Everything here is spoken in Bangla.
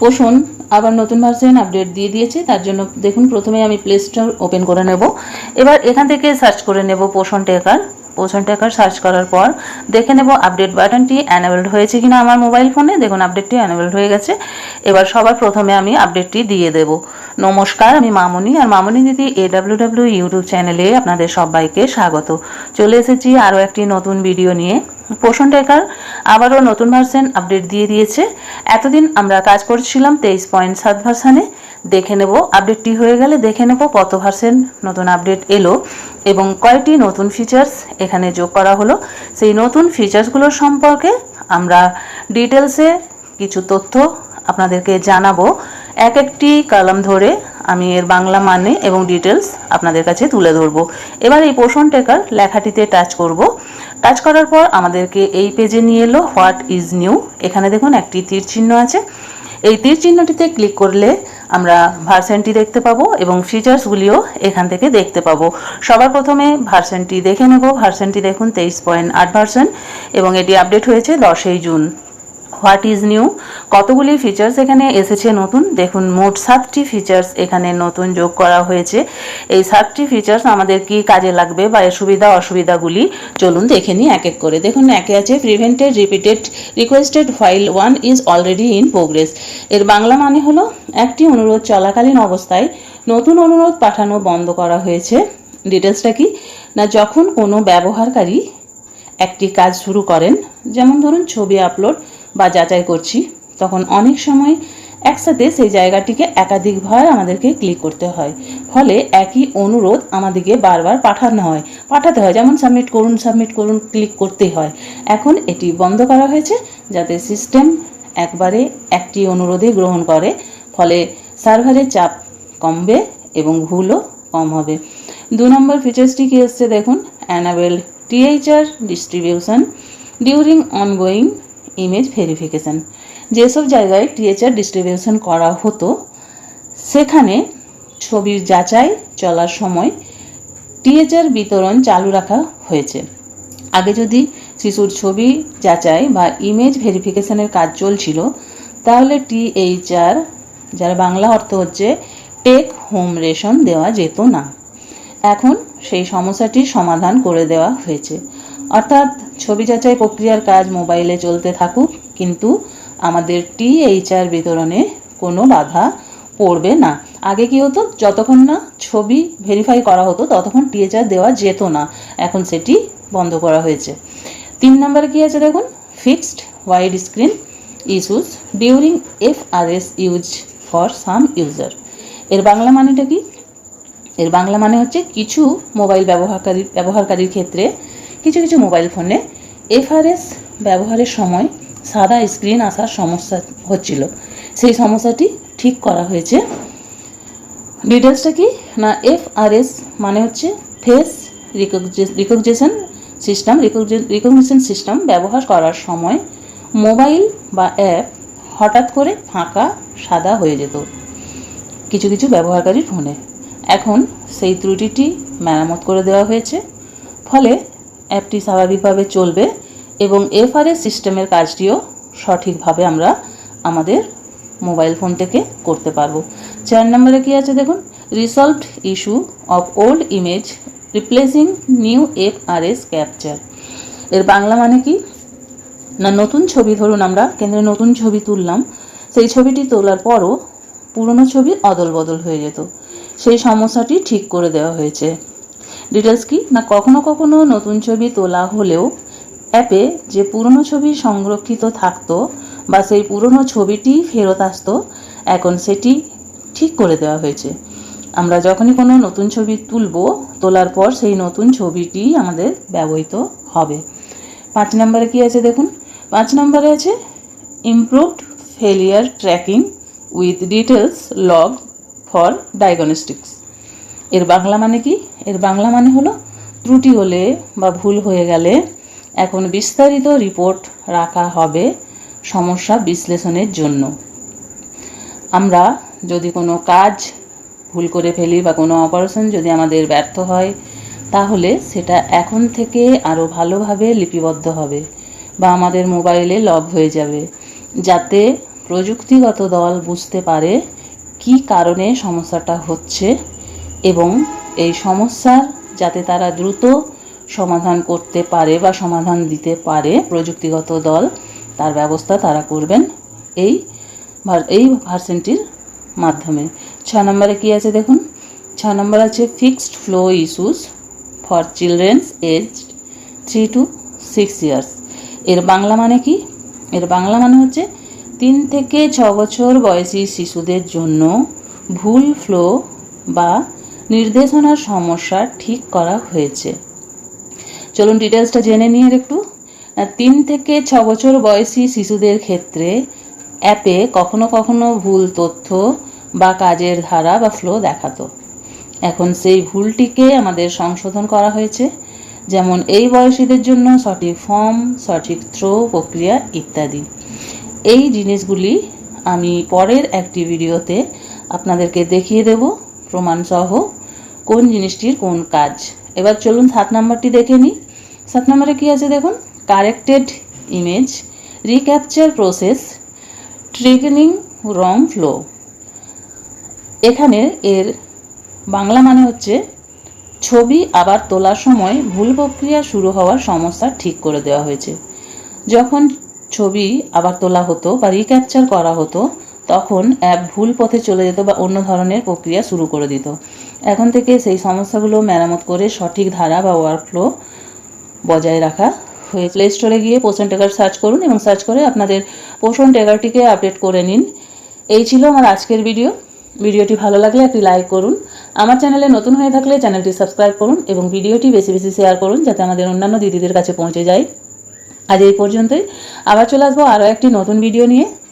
পোষণ আবার নতুন ভার্সন আপডেট দিয়ে দিয়েছে, তার জন্য দেখুন প্রথমে আমি প্লে স্টোর ওপেন করে নেব। এবার এখান থেকে সার্চ করে নেব পোষণ টেকার পোষণ টেকার সার্চ করার পর দেখে নেব আপডেট বাটনটি অ্যানেবলড হয়েছে কিনা আমার মোবাইল ফোনে দেখুন আপডেটটি অ্যানেবলড হয়ে গেছে। এবার সবার প্রথমে আমি আপডেটটি দিয়ে দেব। নমস্কার, আমি মামনি আর মামনি দিদি এ ডাব্লিউ ডাব্লিউ ইউটিউব চ্যানেলে আপনাদের সবাইকে স্বাগত। চলে এসেছি আরও একটি নতুন ভিডিও নিয়ে। পোষণ টেকার আবারও নতুন ভার্সন আপডেট দিয়ে দিয়েছে। এতদিন আমরা কাজ করছিলাম তেইশ পয়েন্ট সাত ভার্সানে দেখে নেব। আপডেটটি হয়ে গেলে দেখে নেব কত ভার্সেন নতুন আপডেট এলো এবং কয়টি নতুন ফিচার্স এখানে যোগ করা হলো। সেই নতুন ফিচার্সগুলোর সম্পর্কে আমরা ডিটেলসে কিছু তথ্য আপনাদেরকে জানাব। এক একটি কলাম ধরে আমি এর বাংলা মানে এবং ডিটেলস আপনাদের কাছে তুলে ধরবো। এবার এই পোষণ টেকার লেখাটিতে টাচ করব। টাচ করার পর আমাদেরকে এই পেজে নিয়ে এলো হোয়াট ইজ নিউ এখানে দেখুন একটি তীর চিহ্ন আছে। এই তীর চিহ্নটিতে ক্লিক করলে আমরা ভার্সেনটি দেখতে পাবো এবং ফিচার্সগুলিও এখান থেকে দেখতে পাবো। সবার প্রথমে ভার্সেনটি দেখে নেব। ভার্সেনটি দেখুন তেইশ পয়েন্ট আট ভার্সেন এবং এটি আপডেট হয়েছে দশই জুন। What is new? কতগুলি ফিচার্স এখানে এসেছে নতুন? দেখুন, মোট সাতটি ফিচার্স এখানে নতুন যোগ করা হয়েছে। এই সাতটি ফিচার্স আমাদের কি কাজে লাগবে বা এর সুবিধা, অসুবিধাগুলি? চলুন দেখে নিই এক এক করে। দেখুন, একে আছে prevented repeated requested file one is already in progress এর বাংলা মানে হলো, একটি অনুরোধ চলাকালীন অবস্থায় নতুন অনুরোধ পাঠানো বন্ধ করা হয়েছে। ডিটেলসটা কি? না, যখন কোনো ব্যবহারকারী একটি কাজ শুরু করেন, যেমন ধরুন ছবি আপলোড বা যাচাই করছি, তখন অনেক সময় একসাথে সেই জায়গাটিকে একাধিকবার আমাদেরকে ক্লিক করতে হয়। ফলে একই অনুরোধ আমাদেরকে বারবার পাঠানো হয়। পাঠাতে হয়, যেমন সাবমিট করুন সাবমিট করুন ক্লিক করতে হয়। এখন এটি বন্ধ করা হয়েছে যাতে সিস্টেম একবারে একটি অনুরোধে গ্রহণ করে, ফলে সার্ভারের চাপ কমবে এবং ভুলও কম হবে। দু নম্বর ফিচার্সটি কী এসছে দেখুন enable THR distribution during ongoing image verification যেসব জায়গায় টিএইচআর ডিস্ট্রিবিউশন করা হতো, সেখানে ছবির যাচাই চলার সময় টিএইচআর বিতরণ চালু রাখা হয়েছে। আগে যদি শিশুর ছবি যাচাই বা ইমেজ ভেরিফিকেশনের কাজ চলছিল, তাহলে টিএইচআর যার বাংলা অর্থ হচ্ছে টেক হোম রেশন দেওয়া যেত না। এখন সেই সমস্যাটির সমাধান করে দেওয়া হয়েছে। অর্থাৎ ছবি যাচাই প্রক্রিয়ার কাজ মোবাইলে চলতে থাকুক, কিন্তু আমাদের টিএইচআর বিতরণে কোনো বাধা পড়বে না। আগে কি হতো? যতক্ষণ না ছবি ভেরিফাই করা হতো, ততক্ষণ টিএইচআর দেওয়া যেত না। এখন সেটি বন্ধ করা হয়েছে। তিন নম্বরে কি আছে দেখুন? Fixed wide screen issues during F R S use for some user এর বাংলা মানেটা কি? এর বাংলা মানে হচ্ছে কিছু মোবাইল ব্যবহারকারী ব্যবহারকারীর ক্ষেত্রে কিছু কিছু মোবাইল ফোনে এফআরএস ব্যবহারের সময় সাদা স্ক্রিন আসার সমস্যা হচ্ছিল। সেই সমস্যাটি ঠিক করা হয়েছে। ডিটেলসটা কি? না এফআরএস মানে হচ্ছে face recognition system recognition system ব্যবহার করার সময় মোবাইল বা অ্যাপ হঠাৎ করে ফাঁকা, সাদা হয়ে যেত। কিছু কিছু ব্যবহারকারীর ফোনে এখন সেই ত্রুটিটি মেরামত করে দেওয়া হয়েছে। ফলে অ্যাপটি স্বাভাবিকভাবে চলবে এবং এফআরএস সিস্টেমের কাজটিও সঠিকভাবে আমরা আমাদের মোবাইল ফোন থেকে করতে পারব। চার নম্বরে কী আছে দেখুন? Resolved issue of old image replacing new FRS capture এর বাংলা মানে কি? না, নতুন ছবি ধরুন আমরা, কেন্দ্রে নতুন ছবি তুললাম, সেই ছবিটি তোলার পরও পুরনো ছবি অদল বদল হয়ে যেত। সেই সমস্যাটি ঠিক করে দেওয়া হয়েছে। ডিটেলস কি? না, কখনো কখনো নতুন ছবি তোলা হলেও অ্যাপে যে পুরনো ছবি সংরক্ষিত থাকতো বা সেই পুরনো ছবিটি ফেরত আসতো, এখন সেটি ঠিক করে দেওয়া হয়েছে। আমরা যখনই কোনো নতুন ছবি তুলব, তোলার পর সেই নতুন ছবিটি আমাদের ব্যবহৃত হবে। পাঁচ নম্বরে কি আছে দেখুন? পাঁচ নম্বরে আছে improved failure tracking with details log for diagnostics এর বাংলা মানে কি? এর বাংলা মানে হলো ত্রুটি হলে বা ভুল হয়ে গেলে এখন বিস্তারিত রিপোর্ট রাখা হবে সমস্যা বিশ্লেষণের জন্য। আমরা যদি কোনো কাজ ভুল করে ফেলি বা কোনো অপারেশন যদি আমাদের ব্যর্থ হয়, তাহলে সেটা এখন থেকে আরও ভালোভাবে লিপিবদ্ধ হবে বা আমাদের মোবাইলে লগ হয়ে যাবে। যাতে প্রযুক্তিগত দল বুঝতে পারে কি কারণে সমস্যাটা হচ্ছে এবং এই সমস্যার যাতে তারা দ্রুত সমাধান করতে পারে বা সমাধান দিতে পারে প্রযুক্তিগত দল, তার ব্যবস্থা তারা করবেন এই এই ভার্সেনটির মাধ্যমে। ছ নম্বরে কি আছে দেখুন? ছ নম্বর আছে fixed flow issues for children's age three to six years এর বাংলা মানে কি? এর বাংলা মানে হচ্ছে তিন থেকে ছ বছর বয়সী শিশুদের জন্য ভুল ফ্লো বা নির্দেশনার সমস্যা ঠিক করা হয়েছে। চলুন ডিটেলসটা জেনে নিয়ে একটু। তিন থেকে ছ বছর বয়সী শিশুদের ক্ষেত্রে অ্যাপে কখনো কখনো ভুল তথ্য বা কাজের ধারা বা ফ্লো দেখাতো। এখন সেই ভুলটিকে আমাদের সংশোধন করা হয়েছে। যেমন এই বয়সীদের জন্য সঠিক ফর্ম সঠিক থ্রো প্রক্রিয়া ইত্যাদি। এই জিনিসগুলি আমি পরের একটি ভিডিওতে আপনাদেরকে দেখিয়ে দেব। প্রমাণসহ কোন জিনিসটির কোন কাজ। এবার চলুন সাত নম্বরটি দেখে নিই। সাত নম্বরে কি আছে দেখুন? Corrected image recapture process triggering wrong flow এখানে এর বাংলা মানে হচ্ছে ছবি আবার তোলার সময় ভুল প্রক্রিয়া শুরু হওয়ার সমস্যা ঠিক করে দেওয়া হয়েছে। যখন ছবি আবার তোলা হতো বা রিক্যাপচার করা হতো তখন অ্যাপ ভুল পথে চলে যেত বা অন্য ধরনের প্রক্রিয়া শুরু করে দিত। এখন থেকে সেই সমস্যাগুলো মেরামত করে সঠিক ধারা বা ওয়ার্কফ্লো বজায় রাখা হয়ে প্লে স্টোরে গিয়ে পোষণ টেকার সার্চ করুন এবং সার্চ করে আপনাদের পোষণ টেকারটিকে আপডেট করে নিন। এই ছিল আমার আজকের ভিডিও ভিডিওটি ভালো লাগলে একটি লাইক করুন। আমার চ্যানেলে নতুন হয়ে থাকলে চ্যানেলটি সাবস্ক্রাইব করুন এবং ভিডিওটি বেশি বেশি শেয়ার করুন যাতে আমাদের অন্যান্য দিদিদের কাছে পৌঁছে যায়। আজ এই পর্যন্তই। আবার চলে আসব আরও একটি নতুন ভিডিও নিয়ে।